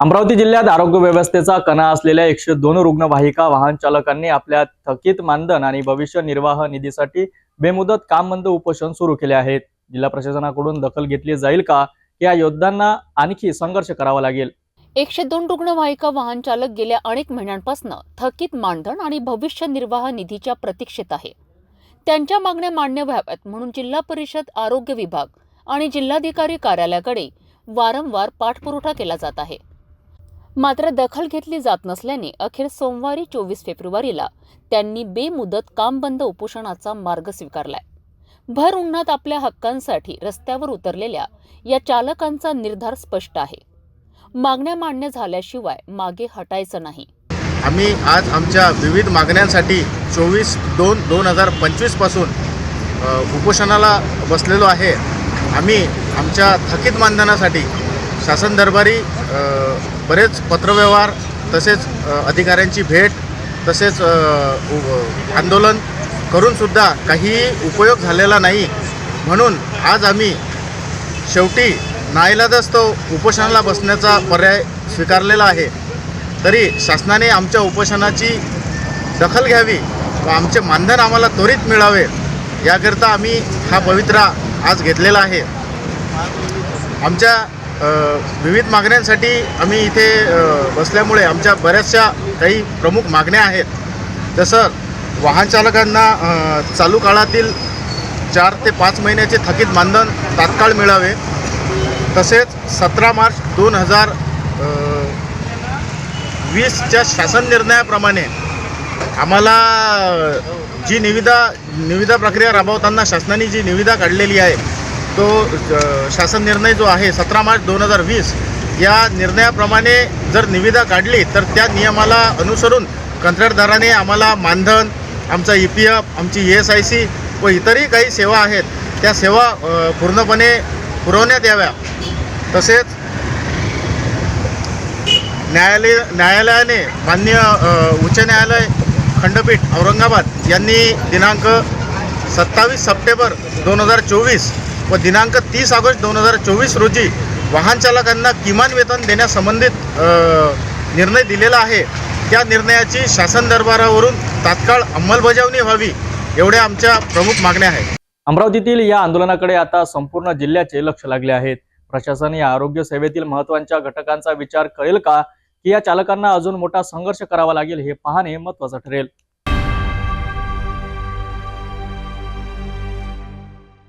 अमरावती जिल्ह्यात आरोग्य व्यवस्थेचा कणा असलेल्या एकशे दोन रुग्णवाहिका वाहन चालकांनी आपल्या थकीत मानधन आणि भविष्य निर्वाह निधीसाठी बेमुदत काम बंद उपोषण सुरू केले आहेत. जिल्हा प्रशासनाकडून दखल घेतली जाईल का? या योद्ध्यांना आणखी संघर्ष करावा लागेल. एकशे दोन रुग्णवाहिका वाहन चालक गेल्या अनेक महिन्यांपासून थकीत मानधन आणि भविष्य निर्वाह निधीच्या प्रतीक्षेत आहे. त्यांच्या मागण्या मान्य व्हाव्यात म्हणून जिल्हा परिषद आरोग्य विभाग आणि जिल्हाधिकारी कार्यालयाकडे वारंवार पाठपुरवठा केला जात आहे. मात्र दखल घेतली जात नसल्याने अखेर सोमवारी चोवीस फेब्रुवारीला त्यांनी बेमुदत काम बंद उपोषणाचा मार्ग स्वीकारलाय. भर उन्हात आपल्या हक्कांसाठी रस्त्यावर उतरलेल्या या चालकांचा निर्धार स्पष्ट आहे. मागण्या मान्य झाल्याशिवाय मागे हटायचं नाही. आम्ही आज आमच्या विविध मागण्यांसाठी चोवीस दोन दोन हजार पंचवीसपासून अ, उपोषणाला बसलेलो आहे. आम्ही आमच्या थकीत मानधनासाठी शासन दरबारी बरेच पत्रव्यवहार तसेच अधिकाऱ्यांची भेट तसेच उ- आंदोलन करूनसुद्धा काहीही उपयोग झालेला नाही. म्हणून आज आम्ही शेवटी नाईलाजच तो उपोषणाला बसण्याचा पर्याय स्वीकारलेला आहे. तरी शासनाने आमच्या उपोषणाची दखल घ्यावी व आमचे मानधन आम्हाला त्वरित मिळावे याकरिता आम्ही हा पवित्रा आज घेतलेला आहे. आमच्या विविध मागण्यांसाठी आम्ही इथे बसल्यामुळे आमच्या बऱ्याचशा काही प्रमुख मागण्या आहेत. जसं वाहन चालकांना चालू काळातील चार ते पाच महिन्याचे थकीत मानधन तात्काळ मिळावे. तसेच सतरा मार्च दोन हजार वीसच्या शासन निर्णयाप्रमाणे आम्हाला जी निविदा निविदा प्रक्रिया राबवताना शासनाने जी निविदा काढलेली आहे तो शासन निर्णय जो आहे सतरा मार्च दोन हजार वीस या निर्णयाप्रमाणे जर निविदा काढली तर त्या नियमाला अनुसरून कंत्राटदाराने आम्हाला मानधन आमचा ई पी एफ आमची ई एस आय सी व इतरही काही सेवा आहेत त्या सेवा पूर्णपणे पुरवण्यात याव्या. तसेच न्यायालय न्यायालयाने मान्य उच्च न्यायालय खंडपीठ औरंगाबाद यांनी दिनांक सत्तावीस सप्टेंबर दोन हजार चोवीस व दिनांक तीस ऑगस्ट दोन हजार चोवीस रोजी वाहन चालकांना किमान वेतन देण्यासंबंधित निर्णय दिलेला आहे. त्या निर्णयाची शासन दरबारावरून तात्काळ अंमलबजावणी व्हावी एवढ्या आमच्या प्रमुख मागण्या आहेत. अमरावतीतील या आंदोलनाकडे आता संपूर्ण जिल्ह्याचे लक्ष लागले आहेत. प्रशासन या आरोग्य सेवेतील महत्त्वाच्या घटकांचा विचार करेल का? की या चालकांना अजून मोठा संघर्ष करावा लागेल हे पाहणे महत्वाचं ठरेल.